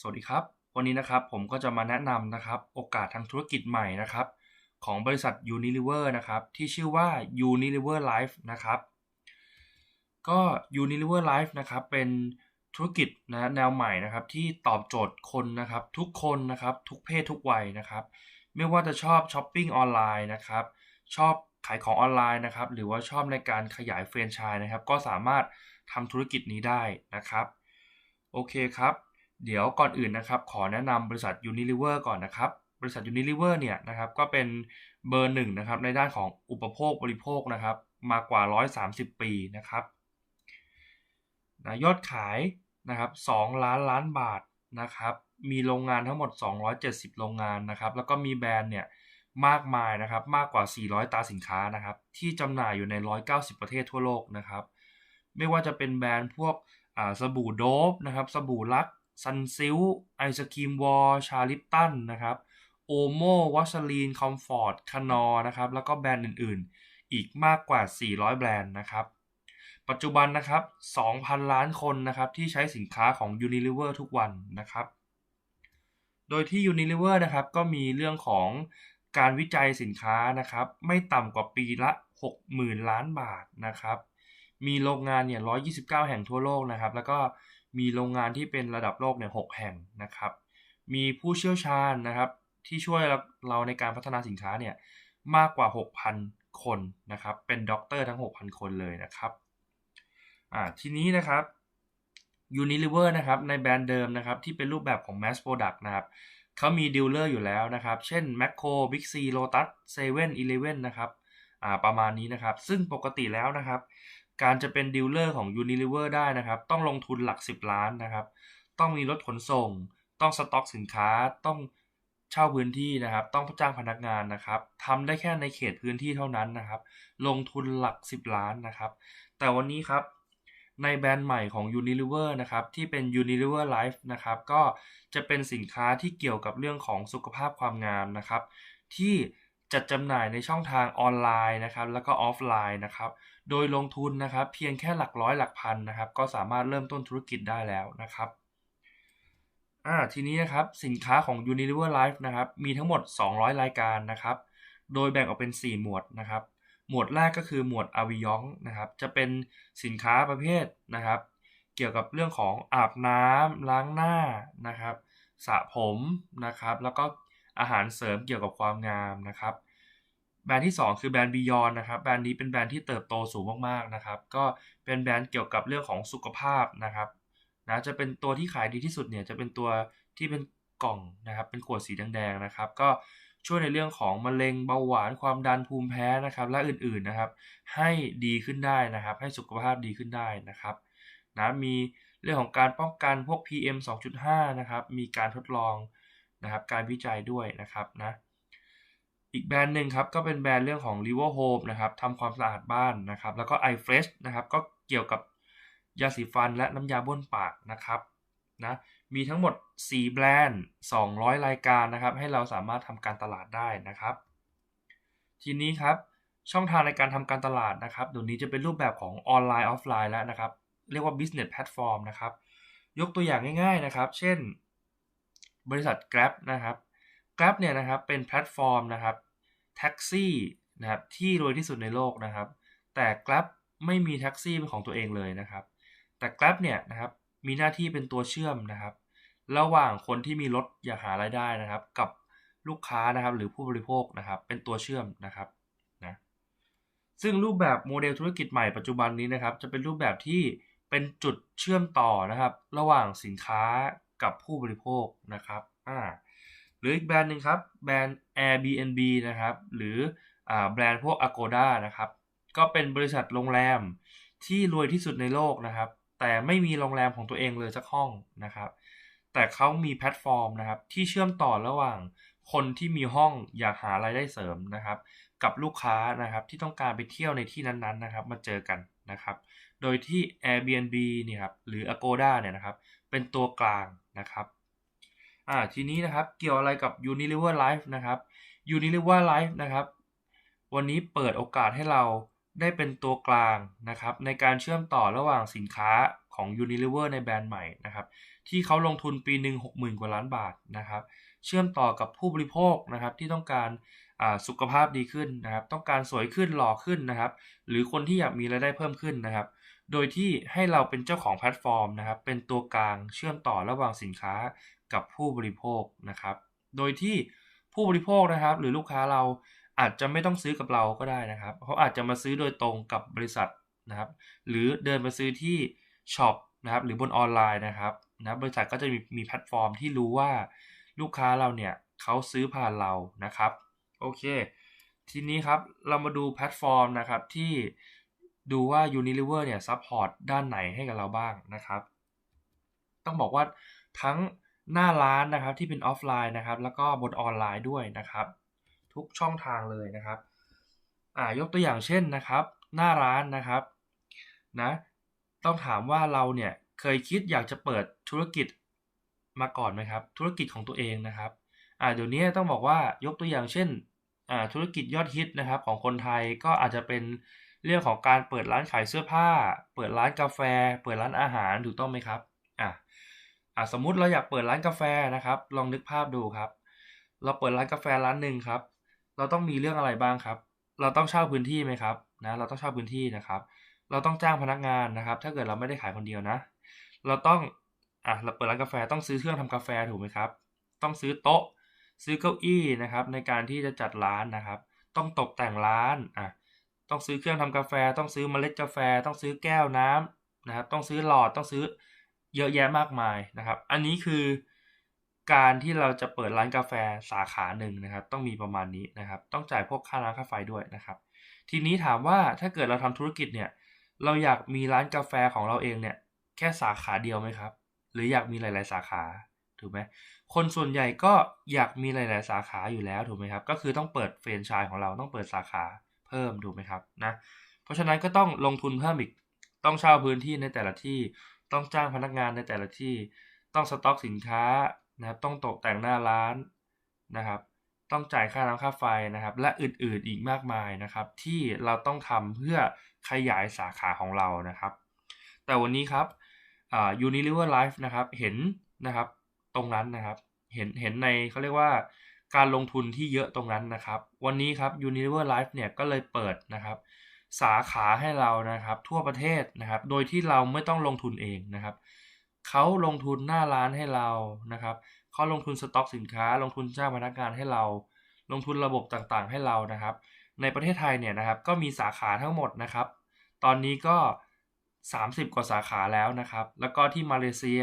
สวัสดีครับ วันนี้นะครับผมก็จะมาแนะนำนะครับโอกาสทางธุรกิจใหม่นะครับของบริษัท Unilever นะครับที่ชื่อว่า Unilever Life นะครับก็ Unilever Life นะครับเป็นธุรกิจนะแนวใหม่นะครับที่ตอบโจทย์คนนะครับทุกคนนะครับทุกเพศทุกวัยนะครับไม่ว่าจะชอบช้อปปิ้งออนไลน์นะครับชอบขายของออนไลน์นะครับหรือว่าชอบในการขยายแฟรนไชส์นะครับก็สามารถทำธุรกิจนี้ได้นะครับโอเคครับ เดี๋ยวก่อนอื่นนะครับ ขอแนะนำบริษัท Unilever ก่อนนะครับ บริษัท Unilever เนี่ยนะครับก็เป็นเบอร์หนึ่งนะครับในด้านของอุปโภคบริโภคนะครับมากว่า 130 ปีนะครับนะยอดขายนะครับ2ล้านล้านบาทนะครับมีโรงงานทั้งหมด 270 โรงงานนะครับ แล้วก็มีแบรนด์เนี่ยมากมายนะครับมากกว่า 400 ตาสินค้านะครับที่จำหน่ายอยู่ใน 190 ประเทศทั่วโลกนะครับ ไม่ว่าจะเป็นแบรนด์พวกสบู่โดบนะครับสบู่ลัก ซันซิลไอศครีมวอลชาลิปตันนะครับโอโมวัสลีนคอมฟอร์ตคานอนะครับ แล้วก็แบรนด์อื่นๆ อีกมากกว่า 400 แบรนด์นะครับ ปัจจุบันนะครับ 2,000 ล้านคนนะครับ ที่ใช้สินค้าของ Unilever ทุกวันนะครับ โดยที่ Unilever นะครับก็มีเรื่องของการวิจัยสินค้านะครับ ไม่ต่ำกว่าปีละ 60,000 ล้านบาทนะครับ มีโรงงานเนี่ย 129 แห่งทั่วโลกนะครับ แล้วก็ มีโรงงานที่เป็นระดับโลกเนี่ย6แห่งนะครับ มีผู้เชี่ยวชาญนะครับ ที่ช่วยเราในการพัฒนาสินค้าเนี่ยมากกว่า 6,000 คนนะครับ เป็นด็อกเตอร์ทั้ง 6,000 คนเลยนะครับอ่าทีนี้นะครับ Unilever นะครับในแบรนด์เดิมนะครับที่เป็นรูปแบบของ Mass Product นะครับเขามีดีลเลอร์อยู่แล้วนะครับ เช่น Macro Big C Lotus 7 Eleven นะครับอ่าประมาณนี้นะครับ ซึ่งปกติแล้วนะครับ การจะเป็นดีลเลอร์ของ Unilever ได้นะครับ ต้องลงทุนหลัก 10 ล้านนะครับ ต้องมีรถขนส่ง ต้องสต็อกสินค้า ต้องเช่าพื้นที่นะครับ ต้องจ้างพนักงานนะครับทำได้แค่ในเขตพื้นที่เท่านั้นนะครับ ลงทุนหลัก 10 ล้านนะครับ แต่วันนี้ครับในแบรนด์ใหม่ของ Unilever นะครับที่เป็น Unilever Life นะครับก็จะเป็นสินค้าที่เกี่ยวกับเรื่องของสุขภาพความงามนะครับ ที่จัดจำหน่ายในช่องทางออนไลน์นะครับ แล้วก็ออฟไลน์นะครับ โดยลงทุนนะครับเพียงแค่หลักร้อยหลักพันนะครับ ก็สามารถเริ่มต้นธุรกิจได้แล้วนะครับอ่าทีนี้นะครับสินค้าของ Unilever Life นะครับมีทั้งหมด 200 รายการนะครับ โดยแบ่งออกเป็น 4 หมวดนะครับ หมวดแรกก็คือหมวดอาวิยองนะครับจะเป็นสินค้าประเภทนะครับ เกี่ยวกับเรื่องของอาบน้ำล้างหน้านะครับสระผมนะครับ แล้วก็อาหารเสริมเกี่ยวกับความงามนะครับ แบรนด์ที่ 2 คือแบรนด์บิยอนนะครับ แบรนด์นี้เป็นแบรนด์ที่เติบโตสูงมากๆนะครับ ก็เป็นแบรนด์เกี่ยวกับเรื่องของสุขภาพนะครับนะจะเป็นตัวที่ขายดีที่สุดเนี่ยจะเป็นตัวที่เป็นกล่องนะครับเป็นขวดสีแดงๆนะครับ ก็ช่วยในเรื่องของมะเร็งเบาหวานความดันภูมิแพ้นะครับและอื่นๆนะครับ ให้ดีขึ้นได้นะครับ ให้สุขภาพดีขึ้นได้นะครับนะมีเรื่องของการป้องกันพวก PM 2.5 นะครับ มีการทดลองนะครับการวิจัยด้วยนะครับนะ อีกแบรนด์หนึ่งครับก็เป็นแบรนด์เรื่องของ r i v e r Home นะครับทำความสะอาดบ้านนะครับ แล้วก็ iFresh นะครับก็เกี่ยวกับยาสีฟันและน้ำยาบ้วนปากนะครับนะมีทั้งหมด 4 แบรนด์ 200 รายการนะครับ ให้เราสามารถทำการตลาดได้นะครับ ทีนี้ครับช่องทางในการทำการตลาดนะครับเดี๋ยวนี้จะเป็นรูปแบบของออนไลน์ออฟไลน์แล้วนะครับ เรียกว่า business platform นะครับ ยกตัวอย่างง่ายๆนะครับ เช่น บริษัท Grab นะครับ Grab เนี่ยนะครับเป็นแพลตฟอร์มนะครับ แท็กซี่นะครับที่รวยที่สุดในโลกนะครับ แต่ Grab ไม่มีแท็กซี่เป็นของตัวเองเลยนะครับ แต่ Grab เนี่ยนะครับมีหน้าที่เป็นตัวเชื่อมนะครับ ระหว่างคนที่มีรถอยากหารายได้นะครับ กับลูกค้านะครับหรือผู้บริโภคนะครับ เป็นตัวเชื่อมนะครับนะซึ่งรูปแบบโมเดลธุรกิจใหม่ปัจจุบันนี้นะครับ จะเป็นรูปแบบที่เป็นจุดเชื่อมต่อนะครับ ระหว่างสินค้ากับผู้บริโภคนะครับอ่า หรืออีกแบรนด์หนึ่งครับแบรนด์ Airbnb นะครับหรืออแบรนด์พวก Agoda นะครับก็เป็นบริษัทโรงแรมที่รวยที่สุดในโลกนะครับ แต่ไม่มีโรงแรมของตัวเองเลยสักห้องนะครับ แต่เขามีแพลตฟอร์มนะครับที่เชื่อมต่อระหว่างคนที่มีห้องอยากหารายได้เสริมนะครับ กับลูกค้านะครับที่ต้องการไปเที่ยวในที่นั้นๆนะครับ มาเจอกันนะครับ โดยที่ Airbnb เนี่ยครับหรือ Agoda เนี่ยนะครับ เป็นตัวกลางนะครับ อ่าทีนี้นะครับเกี่ยวอะไรกับ Unilever Life นะครับ Unilever Life นะครับ วันนี้เปิดโอกาสให้เราได้เป็นตัวกลางนะครับ ในการเชื่อมต่อระหว่างสินค้าของ Unilever ในแบรนด์ใหม่นะครับ ที่เขาลงทุนปีหนึ่ง60,000 กว่าล้านบาทนะครับ เชื่อมต่อกับผู้บริโภคนะครับที่ต้องการสุขภาพดีขึ้นนะครับ ต้องการสวยขึ้นหล่อขึ้นนะครับ หรือคนที่อยากมีรายได้เพิ่มขึ้นนะครับ โดยที่ให้เราเป็นเจ้าของแพลตฟอร์มนะครับ เป็นตัวกลางเชื่อมต่อระหว่างสินค้า กับผู้บริโภคนะครับ โดยที่ผู้บริโภคนะครับ หรือลูกค้าเราอาจจะไม่ต้องซื้อกับเราก็ได้นะครับ เขาอาจจะมาซื้อโดยตรงกับบริษัทนะครับ หรือเดินมาซื้อที่ช็อปนะครับหรือบนออนไลน์นะครับนะบริษัทก็จะมีมีแพลตฟอร์มที่รู้ว่าลูกค้าเราเนี่ยเขาซื้อผ่านเรานะครับโอเค ทีนี้ครับเรามาดูแพลตฟอร์มนะครับที่ดูว่า Unilever เนี่ยซัพพอร์ตด้านไหนให้กับเราบ้างนะครับ ต้องบอกว่าทั้ง หน้าร้านนะครับที่เป็นออฟไลน์นะครับ แล้วก็บนออนไลน์ด้วยนะครับ ทุกช่องทางเลยนะครับอ่ายกตัวอย่างเช่นนะครับ หน้าร้านนะครับนะต้องถามว่าเราเนี่ยเคยคิดอยากจะเปิดธุรกิจมาก่อนไหมครับ ธุรกิจของตัวเองนะครับอ่าเดี๋ยวนี้ต้องบอกว่ายกตัวอย่างเช่นอ่าธุรกิจยอดฮิตนะครับของคนไทยก็อาจจะเป็นเรื่องของการเปิดร้านขายเสื้อผ้า เปิดร้านกาแฟ เปิดร้านอาหารถูกต้องไหมครับ อ่าอ่าสมมุติเราอยากเปิดร้านกาแฟนะครับ ลองนึกภาพดูครับ เราเปิดร้านกาแฟร้านหนึ่งครับ เราต้องมีเรื่องอะไรบ้างครับ เราต้องเช่าพื้นที่ไหมครับนะเราต้องเช่าพื้นที่นะครับ เราต้องจ้างพนักงานนะครับ ถ้าเกิดเราไม่ได้ขายคนเดียวนะ เราต้องอะเราเปิดร้านกาแฟต้องซื้อเครื่องทำกาแฟถูกไหมครับ ต้องซื้อโต๊ะ ซื้อเก้าอี้นะครับ ในการที่จะจัดร้านนะครับ ต้องตกแต่งร้านอะต้องซื้อเครื่องทำกาแฟ ต้องซื้อเมล็ดกาแฟ ต้องซื้อแก้วน้ำนะครับ ต้องซื้อหลอดต้องซื้อ เยอะแยะมากมายนะครับ อันนี้คือการที่เราจะเปิดร้านกาแฟสาขาหนึ่งนะครับ ต้องมีประมาณนี้นะครับ ต้องจ่ายพวกค่าน้ำค่าไฟด้วยนะครับ ทีนี้ถามว่าถ้าเกิดเราทำธุรกิจเนี่ยเราอยากมีร้านกาแฟของเราเองเนี่ยแค่สาขาเดียวไหมครับ หรืออยากมีหลาย ๆ สาขาถูกไหมคนส่วนใหญ่ก็อยากมีหลาย ๆ สาขาอยู่แล้วถูกไหมครับ ก็คือต้องเปิดเฟรนไชส์ของเราต้องเปิดสาขาเพิ่มถูกไหมครับนะเพราะฉะนั้นก็ต้องลงทุนเพิ่มอีกต้องเช่าพื้นที่ในแต่ละที่ ต้องจ้างพนักงานในแต่ละที่ ต้องสต็อกสินค้านะครับ ต้องตกแต่งหน้าร้านนะครับ ต้องจ่ายค่าน้ำค่าไฟนะครับ และอื่นๆอีกมากมายนะครับ ที่เราต้องทำเพื่อขยายสาขาของเรานะครับ แต่วันนี้ครับอ่า Unilever Life นะครับเห็นนะครับตรงนั้นนะครับ เห็นเห็นในเขาเรียกว่าการลงทุนที่เยอะตรงนั้นนะครับ วันนี้ครับ Unilever Life เนี่ยก็เลยเปิดนะครับ สาขาให้เรานะครับทั่วประเทศนะครับ โดยที่เราไม่ต้องลงทุนเองนะครับเขาลงทุนหน้าร้านให้เรานะครับเขาลงทุนสต็อกสินค้า ลงทุนจ้างพนักงานให้เรา ลงทุนระบบต่างๆ ให้เรานะครับ ในประเทศไทยเนี่ยนะครับก็มีสาขาทั้งหมดนะครับ ตอนนี้ก็ 30 กว่าสาขาแล้วนะครับ แล้วก็ที่มาเลเซีย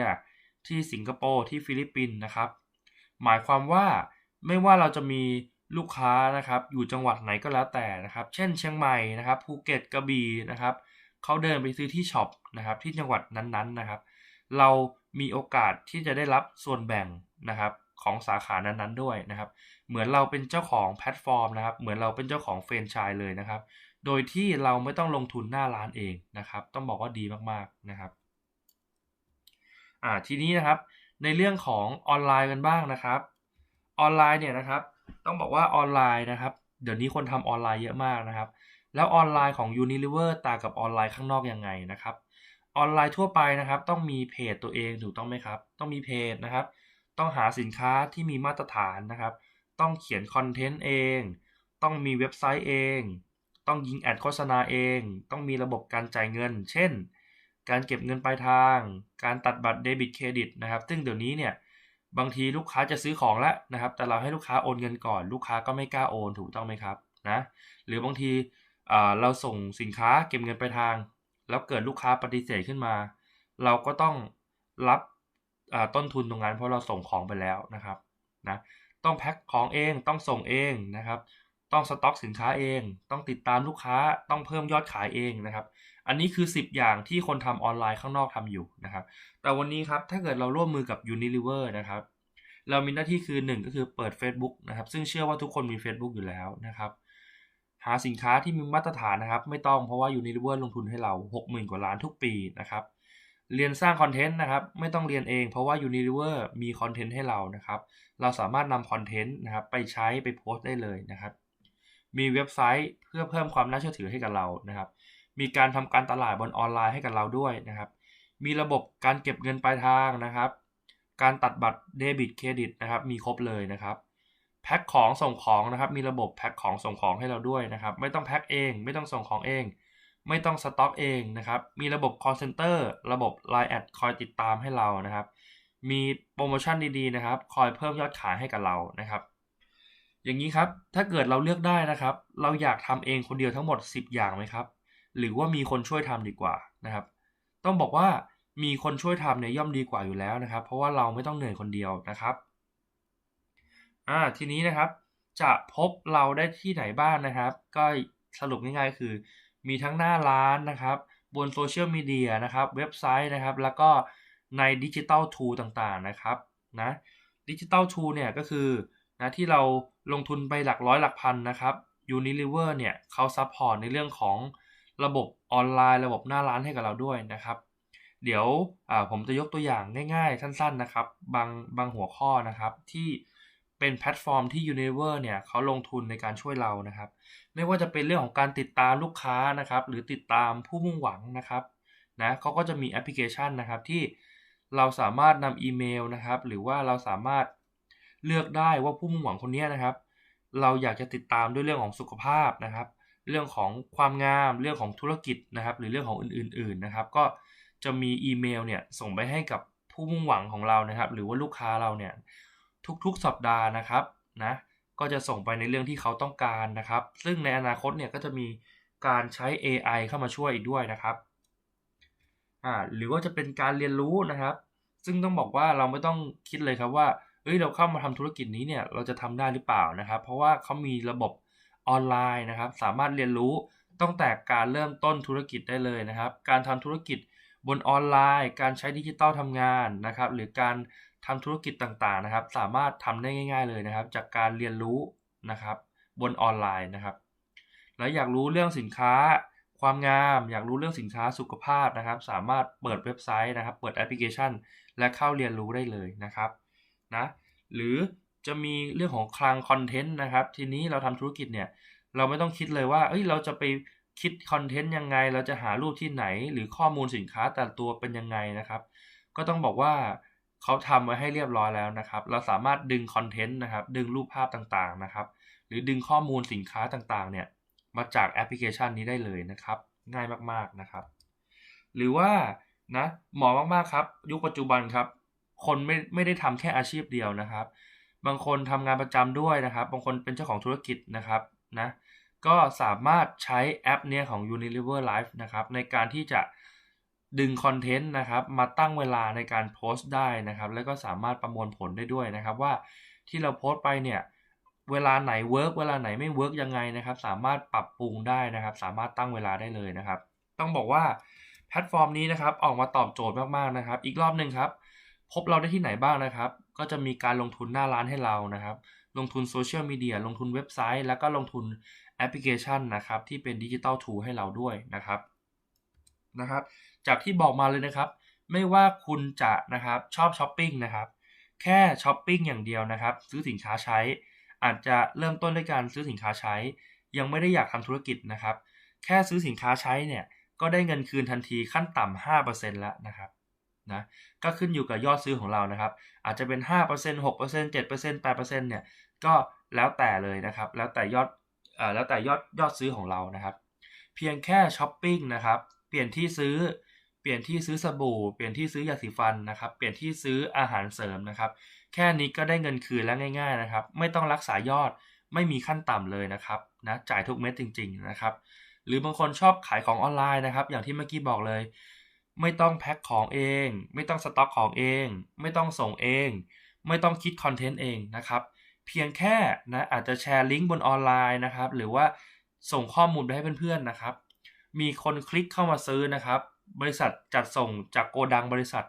ที่สิงคโปร์ที่ฟิลิปปินส์นะครับ หมายความว่าไม่ว่าเราจะมี ลูกค้านะครับอยู่จังหวัดไหนก็แล้วแต่นะครับ เช่นเชียงใหม่นะครับภูเก็ตกระบี่นะครับเขาเดินไปซื้อที่ช็อปนะครับที่จังหวัดนั้นๆนะครับ เรามีโอกาสที่จะได้รับส่วนแบ่งนะครับของสาขานั้นๆด้วยนะครับ เหมือนเราเป็นเจ้าของแพลตฟอร์มนะครับ เหมือนเราเป็นเจ้าของเฟรนช์ชายเลยนะครับ โดยที่เราไม่ต้องลงทุนหน้าร้านเองนะครับ ต้องบอกว่าดีมากๆนะครับอ่าทีนี้นะครับในเรื่องของออนไลน์กันบ้างนะครับ ออนไลน์เนี่ยนะครับ ต้องบอกว่าออนไลน์นะครับ เดี๋ยวนี้คนทำออนไลน์เยอะมากนะครับ แล้วออนไลน์ของ Unilever ต่างกับออนไลน์ข้างนอกยังไงนะครับ ออนไลน์ทั่วไปนะครับ ต้องมีเพจตัวเองถูกต้องไหมครับ ต้องมีเพจนะครับ ต้องหาสินค้าที่มีมาตรฐานนะครับ ต้องเขียนคอนเทนต์เอง ต้องมีเว็บไซต์เอง ต้องยิงแอดโฆษณาเอง ต้องมีระบบการจ่ายเงิน เช่น การเก็บเงินปลายทาง การตัดบัตรเดบิตเครดิตนะครับ ซึ่งเดี๋ยวนี้เนี่ย บางทีลูกค้าจะซื้อของแล้วนะครับ แต่เราให้ลูกค้าโอนเงินก่อน ลูกค้าก็ไม่กล้าโอนถูกต้องไหมครับนะหรือบางทีเราส่งสินค้าเก็บเงินไปทาง แล้วเกิดลูกค้าปฏิเสธขึ้นมา เราก็ต้องรับต้นทุนตรงนั้นเพราะเราส่งของไปแล้วนะครับนะต้องแพ็คของเองต้องส่งเองนะครับ ต้องสต็อกสินค้าเอง ต้องติดตามลูกค้าต้องเพิ่มยอดขายเองนะครับ อันนี้คือ 10 อย่างที่คนทำออนไลน์ข้างนอกทำอยู่นะครับ แต่วันนี้ครับถ้าเกิดเราร่วมมือกับ Unilever นะครับ เรามีหน้าที่คือ 1 ก็คือเปิด Facebook นะครับ ซึ่งเชื่อว่าทุกคนมี Facebook อยู่แล้วนะครับ หาสินค้าที่มีมาตรฐานนะครับ ไม่ต้องเพราะว่ายูนิลิเวอร์ลงทุนให้เรา 60,000 กว่าล้านทุกปีนะครับเรียนสร้างคอนเทนต์นะครับไม่ต้องเรียนเองเพราะว่ายูนิลิเวอร์มีคอนเทนต์ให้เรานะครับ เราสามารถนำคอนเทนต์นะครับไปใช้ไปโพสต์ได้เลยนะครับ มีเว็บไซต์เพื่อเพิ่มความน่าเชื่อถือให้กับเรานะครับ มีการทำการตลาดบนออนไลน์ให้กับเราด้วยนะครับ มีระบบการเก็บเงินปลายทางนะครับ การตัดบัตรเดบิตเครดิตนะครับ มีครบเลยนะครับ แพ็คของส่งของนะครับ มีระบบแพ็คของส่งของให้เราด้วยนะครับ ไม่ต้องแพ็คเอง ไม่ต้องส่งของเอง ไม่ต้องสต็อกเองนะครับ มีระบบ call center ระบบ Line แอดคอยติดตามให้เรานะครับ มีโปรโมชั่นดีๆนะครับ คอยเพิ่มยอดขายให้กับเรานะครับอย่างนี้ครับ ถ้าเกิดเราเลือกได้นะครับ เราอยากทำเองคนเดียวทั้งหมด 10 อย่างไหมครับ หรือว่ามีคนช่วยทำดีกว่านะครับ ต้องบอกว่ามีคนช่วยทำเนี่ยย่อมดีกว่าอยู่แล้วนะครับ เพราะว่าเราไม่ต้องเหนื่อยคนเดียวนะครับอ่าทีนี้นะครับจะพบเราได้ที่ไหนบ้างนะครับ ก็สรุปง่ายๆ คือ มีทั้งหน้าร้านนะครับ บนโซเชียลมีเดียนะครับ เว็บไซต์นะครับ แล้วก็ในดิจิตอลทูต่างๆนะครับนะดิจิตอลทูเนี่ยก็คือนะที่เราลงทุนไปหลักร้อยหลักพันนะครับ Unilever เนี่ยเขาซัพพอร์ตในเรื่องของ ระบบออนไลน์ระบบหน้าร้านให้กับเราด้วยนะครับ เดี๋ยวผมจะยกตัวอย่างง่ายๆ สั้นๆนะครับบางบางหัวข้อนะครับที่เป็นแพลตฟอร์มที่ Unilever เนี่ยเขาลงทุนในการช่วยเรานะครับ ไม่ว่าจะเป็นเรื่องของการติดตามลูกค้านะครับ หรือติดตามผู้มุ่งหวังนะครับนะเขาก็จะมีแอปพลิเคชันนะครับที่เราสามารถนำอีเมลนะครับ หรือว่าเราสามารถเลือกได้ว่าผู้มุ่งหวังคนนี้นะครับ เราอยากจะติดตามด้วยเรื่องของสุขภาพนะครับ เรื่องของความงามเรื่องของธุรกิจนะครับ หรือเรื่องของอื่นๆนะครับ ก็จะมีอีเมลเนี่ยส่งไปให้กับผู้มุ่งหวังของเรานะครับ หรือว่าลูกค้าเราเนี่ยทุกๆสัปดาห์นะครับนะก็จะส่งไปในเรื่องที่เขาต้องการนะครับ ซึ่งในอนาคตเนี่ยก็จะมีการใช้ AI เข้ามาช่วยอีกด้วยนะครับอ่าหรือว่าจะเป็นการเรียนรู้นะครับ ซึ่งต้องบอกว่าเราไม่ต้องคิดเลยครับว่าเอ้ยเราเข้ามาทำธุรกิจนี้เนี่ยเราจะทำได้หรือเปล่านะครับ เพราะว่าเขามีระบบ ออนไลน์นะครับ สามารถเรียนรู้ตั้งแต่การเริ่มต้นธุรกิจได้เลยนะครับ การทำธุรกิจบนออนไลน์ การใช้ดิจิตอลทำงานนะครับ หรือการทำธุรกิจต่างๆนะครับ สามารถทำได้ง่าย ๆเลยนะครับ จากการเรียนรู้นะครับ บนออนไลน์นะครับ แล้วอยากรู้เรื่องสินค้า ความงาม อยากรู้เรื่องสินค้าสุขภาพนะครับ สามารถเปิดเว็บไซต์นะครับ เปิดแอปพลิเคชัน และเข้าเรียนรู้ได้เลยนะครับนะหรือ จะมีเรื่องของคลังคอนเทนต์นะครับ ทีนี้เราทำธุรกิจเนี่ย เราไม่ต้องคิดเลยว่า เอ้ย เราจะไปคิดคอนเทนต์ยังไง เราจะหารูปที่ไหน หรือข้อมูลสินค้าแต่ตัวเป็นยังไงนะครับ ก็ต้องบอกว่าเขาทำไว้ให้เรียบร้อยแล้วนะครับ เราสามารถดึงคอนเทนต์นะครับ ดึงรูปภาพต่างๆนะครับ หรือดึงข้อมูลสินค้าต่างๆ เนี่ย มาจากแอปพลิเคชันนี้ได้เลยนะครับ ง่ายมากๆนะครับ หรือว่านะเหมาะมากๆครับ ยุคปัจจุบันครับ คนไม่ไม่ได้ทำแค่อาชีพเดียวนะครับ บางคนทำงานประจำด้วยนะครับ บางคนเป็นเจ้าของธุรกิจนะครับนะก็สามารถใช้แอปเนี้ยของ Unilever Life นะครับในการที่จะดึงคอนเทนต์นะครับมาตั้งเวลาในการโพสต์ได้นะครับ แล้วก็สามารถประมวลผลได้ด้วยนะครับว่าที่เราโพสต์ไปเนี่ยเวลาไหนเวิร์กเวลาไหนไม่เวิร์กยังไงนะครับ สามารถปรับปรุงได้นะครับ สามารถตั้งเวลาได้เลยนะครับ ต้องบอกว่าแพลตฟอร์มนี้นะครับออกมาตอบโจทย์มากๆนะครับ อีกรอบหนึ่งครับ พบเราได้ที่ไหนบ้างนะครับ ก็จะมีการลงทุนหน้าร้านให้เรานะครับ ลงทุนโซเชียลมีเดียลงทุนเว็บไซต์ แล้วก็ลงทุนแอปพลิเคชันนะครับ ที่เป็นดิจิตอลทูให้เราด้วยนะครับนะครับ จากที่บอกมาเลยนะครับ ไม่ว่าคุณจะนะครับชอบช้อปปิ้งนะครับ แค่ช้อปปิ้งอย่างเดียวนะครับ ซื้อสินค้าใช้ อาจจะเริ่มต้นด้วยการซื้อสินค้าใช้ ยังไม่ได้อยากทำธุรกิจนะครับ แค่ซื้อสินค้าใช้เนี่ยก็ได้เงินคืนทันทีขั้นต่ำห้าเปอร์เซ็นต์แล้วนะครับ นะก็ขึ้นอยู่กับยอดซื้อของเรานะครับ อาจจะเป็นห้าเปอร์เซ็นต์หกเปอร์เซ็นต์เจ็ดเปอร์เซ็นต์แปดเปอร์เซ็นต์เนี่ยก็แล้วแต่เลยนะครับ แล้วแต่ยอดเอ่อแล้วแต่ยอดยอดซื้อของเรานะครับ เพียงแค่ช้อปปิ้งนะครับ เปลี่ยนที่ซื้อเปลี่ยนที่ซื้อสบู่เปลี่ยนที่ซื้อยาสีฟันนะครับ เปลี่ยนที่ซื้ออาหารเสริมนะครับ แค่นี้ก็ได้เงินคืนแล้วง่าย ๆนะครับ ไม่ต้องรักษายอดไม่มีขั้นต่ำเลยนะครับนะจ่ายทุกเม็ดจริง ๆนะครับ หรือบางคนชอบขายของออนไลน์นะครับ อย่างที่เมื่อกี้บอกเลย ไม่ต้องแพ็คของเอง ไม่ต้องสต็อกของเอง ไม่ต้องส่งเอง ไม่ต้องคิดคอนเทนต์เองนะครับ เพียงแค่นะอาจจะแชร์ลิงก์บนออนไลน์นะครับ หรือว่าส่งข้อมูลไปให้เพื่อนๆนะครับ มีคนคลิกเข้ามาซื้อนะครับ บริษัทจัดส่งจากโกดังบริษัท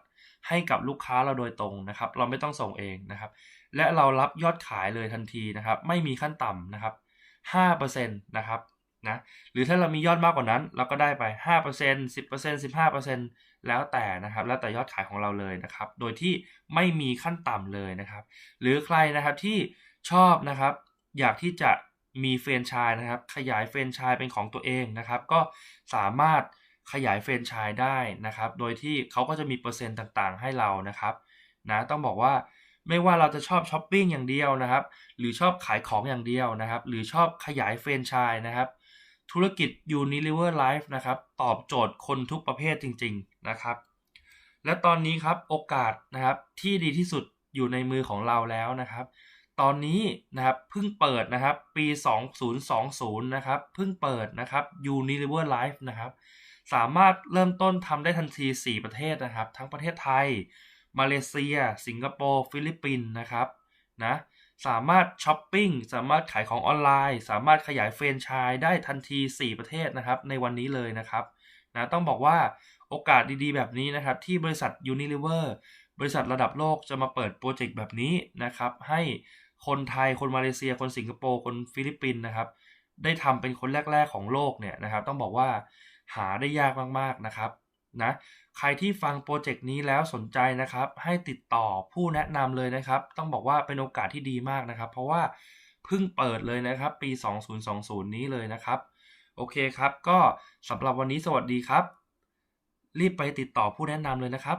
ให้กับลูกค้าเราโดยตรงนะครับ เราไม่ต้องส่งเองนะครับ และเรารับยอดขายเลยทันทีนะครับ ไม่มีขั้นต่ำนะครับ5%นะครับ นะหรือถ้าเรามียอดมากกว่านั้น เราก็ได้ไป 5% 10% 15%แล้วแต่นะครับแล้วแต่ยอดขายของเราเลยนะครับ โดยที่ไม่มีขั้นต่ำเลยนะครับ หรือใครนะครับที่ชอบนะครับ อยากที่จะมีเฟรนช์ชายนะครับ ขยายเฟรนช์ชายเป็นของตัวเองนะครับ ก็สามารถขยายแฟรนไชส์ได้นะครับ โดยที่เขาก็จะมีเปอร์เซ็นต์ต่างๆ ให้เรานะครับนะต้องบอกว่าไม่ว่าเราจะชอบช้อปปิ้งอย่างเดียวนะครับ หรือชอบขายของอย่างเดียวนะครับ หรือชอบขยายแฟรนไชส์นะครับ ธุรกิจ Unilever Life นะครับ ตอบโจทย์คนทุกประเภทจริง ๆนะครับ และตอนนี้ครับโอกาสนะครับที่ดีที่สุดอยู่ในมือของเราแล้วนะครับ ตอนนี้นะครับเพิ่งเปิดนะครับปี 2020 นะครับเพิ่งเปิดนะครับ Unilever Life นะครับ สามารถเริ่มต้นทำได้ทันที 4 ประเทศนะครับ ทั้งประเทศไทย มาเลเซีย สิงคโปร์ ฟิลิปปินส์นะครับนะ สามารถช้อปปิ้งสามารถขายของออนไลน์ สามารถขยายแฟรนไชส์ได้ทันที 4 ประเทศนะครับ ในวันนี้เลยนะครับนะต้องบอกว่าโอกาสดีๆ แบบนี้นะครับ ที่บริษัท Unilever บริษัทระดับโลกจะมาเปิดโปรเจกต์แบบนี้นะครับ ให้คนไทยคนมาเลเซีย คนสิงคโปร์คนฟิลิปปินส์นะครับ ได้ทำเป็นคนแรก ๆ ของโลกเนี่ยนะครับ ต้องบอกว่าหาได้ยากมากๆนะครับนะ ใครที่ฟังโปรเจกต์นี้แล้วสนใจนะครับ ให้ติดต่อผู้แนะนำเลยนะครับ ต้องบอกว่าเป็นโอกาสที่ดีมากนะครับ เพราะว่าเพิ่งเปิดเลยนะครับ ปี 2020 นี้เลยนะครับ โอเคครับ ก็สำหรับวันนี้สวัสดีครับ รีบไปติดต่อผู้แนะนำเลยนะครับ